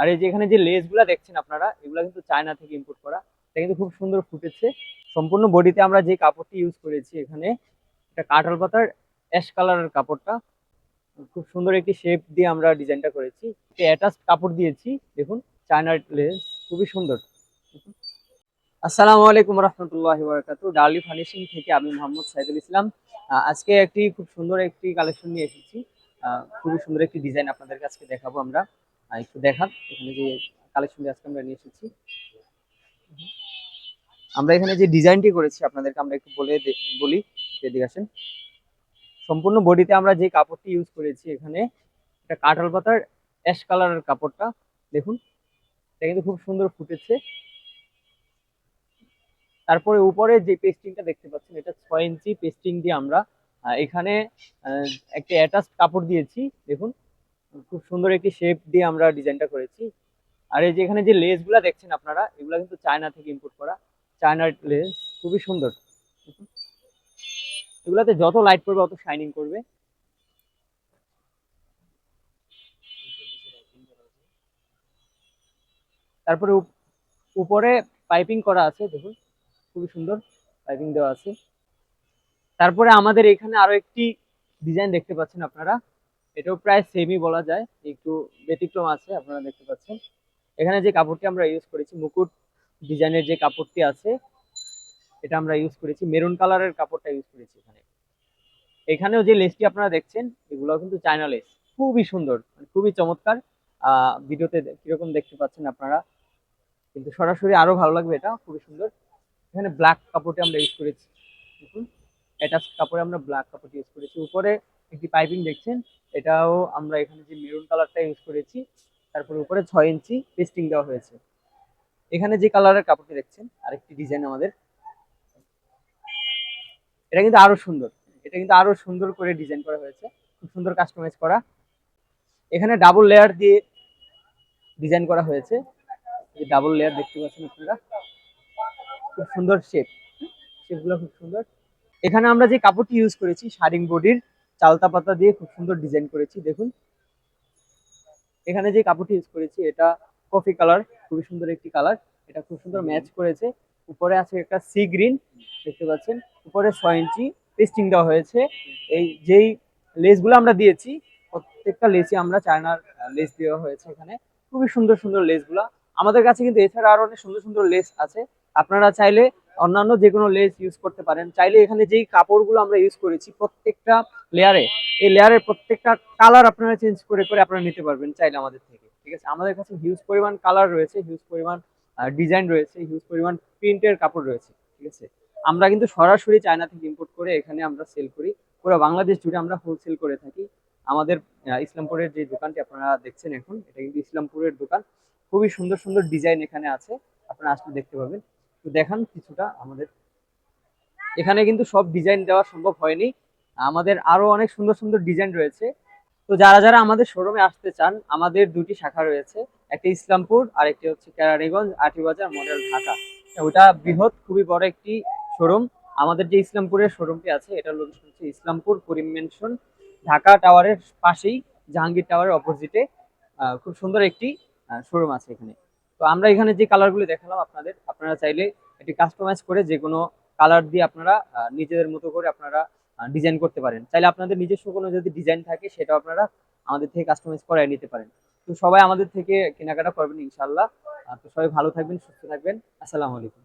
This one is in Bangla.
আর এই যে এখানে যে লেসগুলা দেখছেন আপনারা, এগুলা কিন্তু চায়না থেকে ইম্পোর্ট করা। এটা কিন্তু খুব সুন্দর ফুটেছে। সম্পূর্ণ বডিতে আমরা যে কাপড়টি ইউজ করেছি এখানে, এটা কাঁঠাল পাতার অ্যাশ কালারের কাপড়টা। খুব সুন্দর একটি শেপ দিয়ে আমরা ডিজাইনটা করেছি। অ্যাটাচ কাপড় দিয়েছি, দেখুন, চায়নার লেস খুবই সুন্দর। আসসালামু আলাইকুম রহমতুল্লাহ বরকাতু। ডার্লি ফার্নিশিং থেকে আমি মোহাম্মদ সাইদুল ইসলাম। আজকে একটি খুব সুন্দর একটি কালেকশন নিয়ে এসেছি। খুবই সুন্দর একটি ডিজাইন আপনাদের কাছে দেখাবো আমরা। একটু দেখান। এখানে যে কালেকশন আজকে আমরা নিয়ে এসেছি। আমরা এখানে যে ডিজাইনটি করেছি, আপনাদেরকে আমরা একটু বলে বলি এদিকে আসেন। সম্পূর্ণ বডিতে আমরা যে কাপড়টি ইউজ করেছি এখানে, এটা কাঁঠাল পাতার অ্যাশ কালারের কাপড়টা। দেখুন, এটা কিন্তু খুব সুন্দর ফুটেছে। তারপরে উপরে যে পেস্টিংটা দেখতে পাচ্ছেন, এটা ছয় ইঞ্চি পেস্টিং দিয়ে আমরা এখানে একটা অ্যাটাচ কাপড় দিয়েছি। দেখুন খুব সুন্দর একটি শেপ দিয়ে আমরা ডিজাইনটা করেছি। আর এই যে এখানে যে লেসগুলা দেখছেন আপনারা, এগুলা কিন্তু চায়না থেকে ইম্পোর্ট করা। চায়নার লেস খুবই সুন্দর। এগুলাতে যত লাইট পড়বে, অত শাইনিং করবে। তারপরে উপ- উপরে পাইপিং করা আছে, দেখুন। খুবই সুন্দর পাইপিং দেওয়া আছে। তারপরে আমাদের এখানে আরও একটি ডিজাইন দেখতে পাচ্ছেন আপনারা। এটাও প্রায় সেমই বলা যায়, একটু ব্যতিক্রম আছে, আপনারা দেখতে পাচ্ছেন। এখানে যে কাপড়টি আমরা ইউজ করেছি, মুকুট ডিজাইনের যে কাপড়টি আছে, এটা আমরা ইউজ করেছি মেরুন কালারের কাপড়টা ইউজ করেছি এখানে। এখানেও যে লেসটি আপনারা দেখছেন এগুলো কিন্তু চায়না লেস খুবই সুন্দর মানে খুবই চমৎকার। ভিডিওতে কীরকম দেখতে পাচ্ছেন আপনারা? কিন্তু সরাসরি আরও ভালো লাগবে এটা, খুবই সুন্দর। এখানে ব্ল্যাক কাপড়টি আমরা ইউজ করেছি। দেখুন অ্যাটাচ কাপড়ে আমরা ব্ল্যাক কাপড় ইউজ করেছি। উপরে একটি পাইপিং দেখছেন এটাও আমরা এখানে যে মেরুন কালারটা ইউজ করেছি, তারপরে উপরে ছয় ইঞ্চি পেস্টিং দেওয়া হয়েছে। এখানে যে কালারের কাপড়টি দেখছেন, আরেকটি ডিজাইন আমাদের। এটা কিন্তু আরও সুন্দর। এটা কিন্তু আরও সুন্দর করে ডিজাইন করা হয়েছে। খুব সুন্দর কাস্টমাইজ করা। এখানে ডাবল লেয়ার দিয়ে ডিজাইন করা হয়েছে। ডাবল লেয়ার দেখতে পাচ্ছেন আপনারা। খুব সুন্দর শেপ শেপগুলো খুব সুন্দর। এখানে আমরা যে কাপড়টি ইউজ করেছি শাড়িং বডির চালতা পাতা দিয়ে খুব সুন্দর ডিজাইন করেছি, দেখুন। এখানে যে কাপড়টি ইউজ করেছি, এটা কফি কালার খুবই সুন্দর একটি কালার এটা খুব সুন্দর ম্যাচ করেছে। উপরে আছে একটা সি গ্রিন দেখতে পাচ্ছেন। উপরে ছয় ইঞ্চি পেস্টিং দেওয়া হয়েছে। এই যেই লেসগুলো আমরা দিয়েছি, প্রত্যেকটা লেসই আমরা চায়নার লেস দেওয়া হয়েছে এখানে। খুবই সুন্দর সুন্দর লেসগুলা আমাদের কাছে কিন্তু এছাড়া আরও অনেক সুন্দর সুন্দর লেস আছে। আপনারা চাইলে অন্যান্য যে কোনো লেস ইউজ করতে পারেন। চাইলে এখানে যেই কাপড়গুলো আমরা ইউজ করেছি, প্রত্যেকটা লেয়ারে এই লেয়ারের প্রত্যেকটা কালার আপনারা চেঞ্জ করে করে আপনারা নিতে পারবেন চাইলে আমাদের থেকে। ঠিক আছে? আমাদের কাছে হিউজ পরিমাণ কালার রয়েছে হিউজ পরিমাণ ডিজাইন রয়েছে হিউজ পরিমাণ প্রিন্টের কাপড় রয়েছে। ঠিক আছে? আমরা কিন্তু সরাসরি চায়না থেকে ইম্পোর্ট করে এখানে আমরা সেল করি। পুরো বাংলাদেশ জুড়ে আমরা হোলসেল করে থাকি। আমাদের ইসলামপুরের যে দোকানটি আপনারা দেখছেন এখন, এটা কিন্তু ইসলামপুরের দোকান। খুবই সুন্দর সুন্দর ডিজাইন এখানে আছে। আপনারা আসলে দেখতে পাবেন। দেখান কিছুটা আমাদের। এখানে কিন্তু সব ডিজাইন দেওয়া সম্ভব হয়নি। আমাদের আরও অনেক সুন্দর সুন্দর ডিজাইন রয়েছে। তো যারা যারা আমাদের শোরুমে আসতে চান, আমাদের দুটি শাখা রয়েছে। একটা ইসলামপুর আর একটি হচ্ছে কেরানীগঞ্জ আটিবাজার মডেল ঢাকা। ওটা বৃহৎ, খুবই বড় একটি শোরুম আমাদের যে ইসলামপুরের শোরুমটি আছে এটা লোকেশন হচ্ছে ইসলামপুর করিম মেনশন ঢাকা টাওয়ারের পাশেই, জাহাঙ্গীর টাওয়ারের অপোজিটে খুব সুন্দর একটি শোরুম আছে এখানে। তো আমরা এখানে যে কালারগুলো দেখালাম আপনাদের, আপনারা চাইলে এটি কাস্টমাইজ করে যে কোনো কালার দিয়ে আপনারা নিজেদের মতো করে আপনারা ডিজাইন করতে পারেন। চাইলে আপনাদের নিজস্ব কোনো যদি ডিজাইন থাকে, সেটাও আপনারা আমাদের থেকে কাস্টমাইজ করাই নিতে পারেন। তো সবাই আমাদের থেকে কেনাকাটা করবেন ইনশাল্লাহ তো সবাই ভালো থাকবেন, সুস্থ থাকবেন। আসসালামু আলাইকুম।